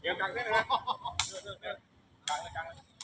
เดี๋ยวกลางได้เลยนะกลางเลยกลางเลย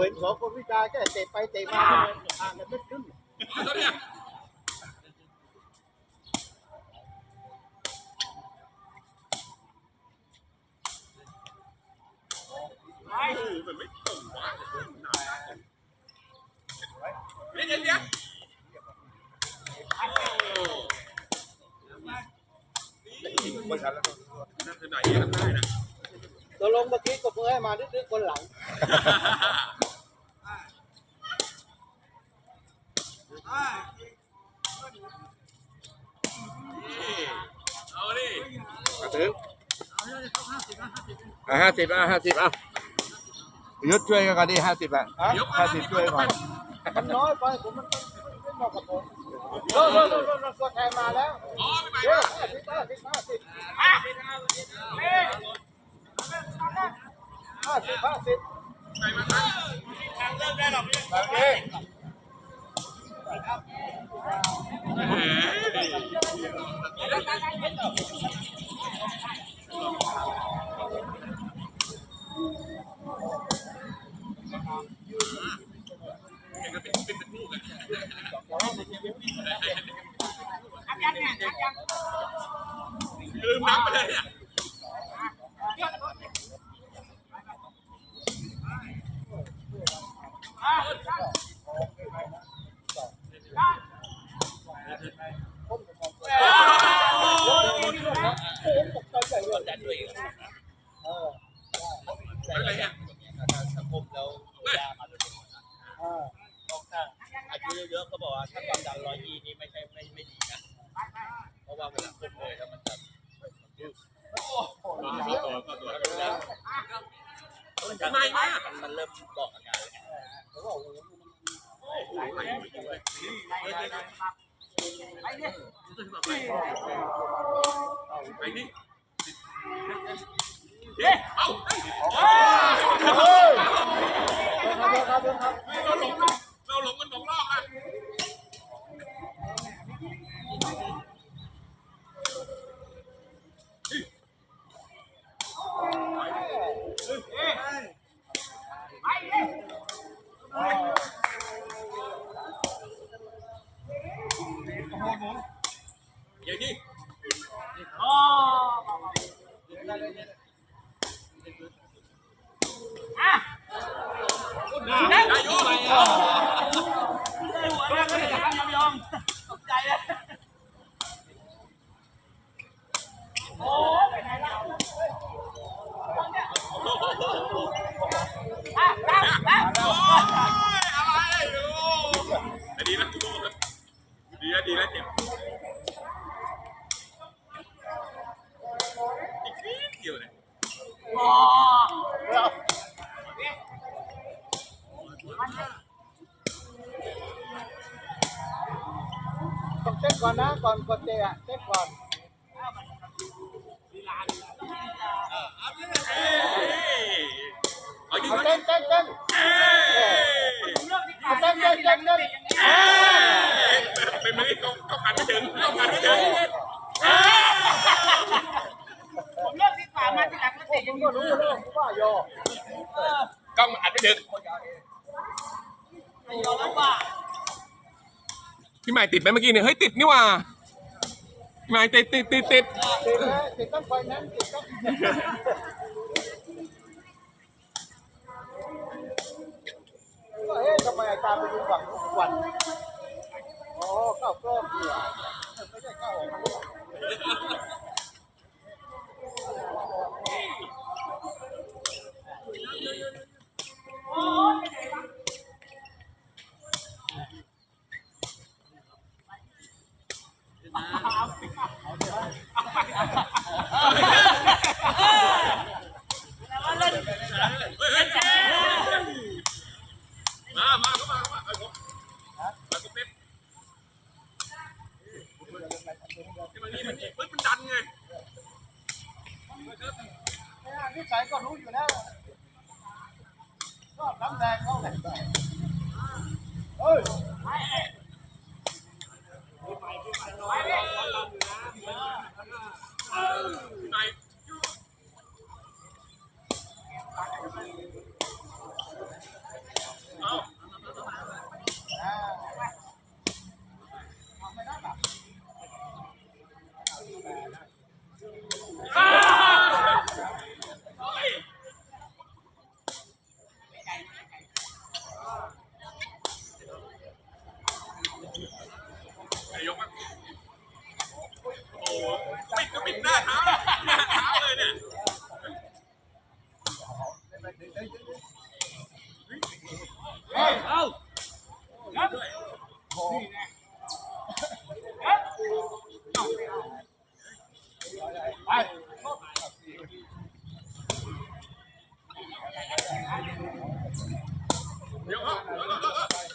เห็นสองคนพิการแค่เตะไปเตะมาห่างกันไม่ขึ้นเอาตัวเนี่ยโอ้โหมันไม่ตรงวะเดี๋ยวเดี๋ยวเดี๋ยวไม่ทันแล้วนั่นคือไหนยังได้นะตัวลงเมื่อกี้ก็เพิ่งให้มาดึกๆคนหลัง เอาดิมาถึงอะห้าสิบอะห้าสิบอะยุดช่วยกันก่อนดิห้าสิบอะห้าสิบช่วยก่อนมันน้อยไปผมมันไม่เหมาะกับผมโน่นโน่นโน่นโน่นตัวแทนมาแล้วอ๋อไม่ไปเดี๋ยวห้าสิบห้าสิบห้าสิบห้าสิบห้าสิบไปมาครับแบบนี้เห็นก็เป็นเป็นลูกอะ ลืมน้ำไปเลยเนี่ย เอออะไรเนี่ยสังคมแล้วยามันเออต้องถ้าอายุเยอะๆก็บอกว่าถ้าความดันร้อยยี่นี่ไม่ใช่ไม่ไม่ดีนะ เพราะว่าเวลาขึ้นเลยแล้วมันจะตัวตัวตัวมันจะมันมันเริ่มบอกอาการแล้ว ผมว่าโอ้โห ไปนี่เฮ้ยเอา เฮ้ยครับครับครับ เราหลงเราหลงมันสองรอบอะ อย่างนี้อายุโอ้ยอะไรอยู่ดีนะดีนะดีนะเจ็บอีกนิดเดียวเลย ต้องเช็คก่อนนะ ก่อนกดเตะอะเช็คก่อนเอ้ยเอาเอาก่อนเต้นเต้นเต้นเอ้ยเอาเต้นเต้นเต้นเต้นเอ้ยเป็นมันนี่ต้องต้องหันไม่ถึงต้องหันไม่ถึง กล้องอัดไม่ถึงพี่ใหม่ติดไหมเมื่อกี้เนี่ยเฮ้ยติดนี่ว่าแใหม่ติดติดติดติดติดต้องไฟแนนซ์ติดต้องเฮ้ยทำไมตาไปดูฝั่งทุกวันอ๋อข้าวกล้องเนี่ยไม่ใช่ข้าว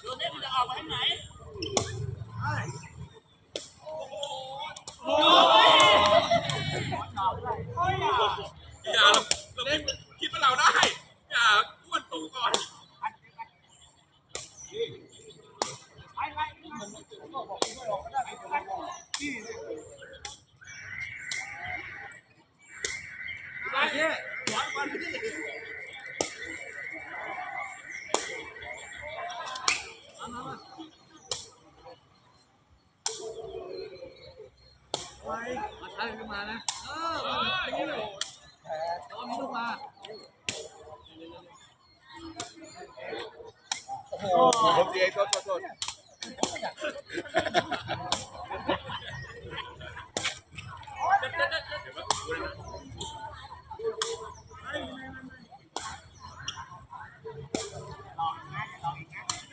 โดนเล่นจะอไปทางไหน องโทษโทษโทษ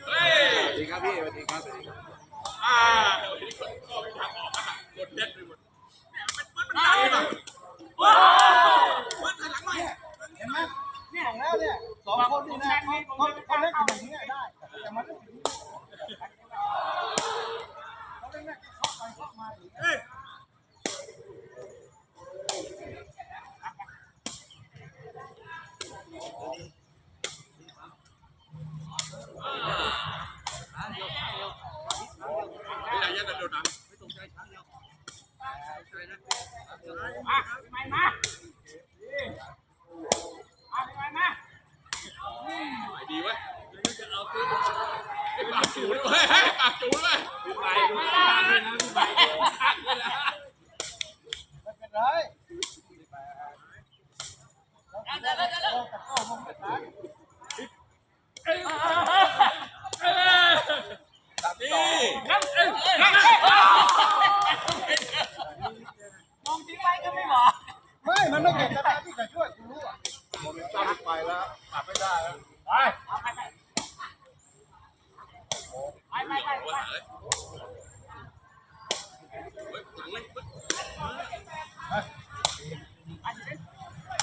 สวัสดีครับพี่สวัสดีครับสวัสดีครับอ่า มาไปมาไปมาดีเว้ยจะเอาปืนปากจูดเว้ยปากจูดเว้ยไปไปไปไป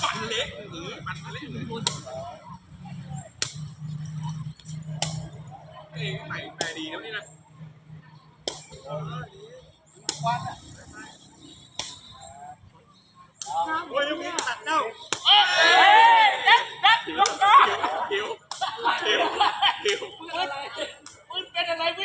ปันเล็กหรือปันเล็กหรือคนเองใหม่แปลดีนะนี่นะวันโอ้ยตัดเจ้า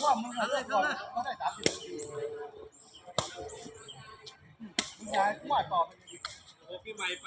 บว่ามึงอะเลิกก่อนเขาได้สามสิบนาทีมึงยายกูว่าต่อไปโอ้พี่ใหม่ไป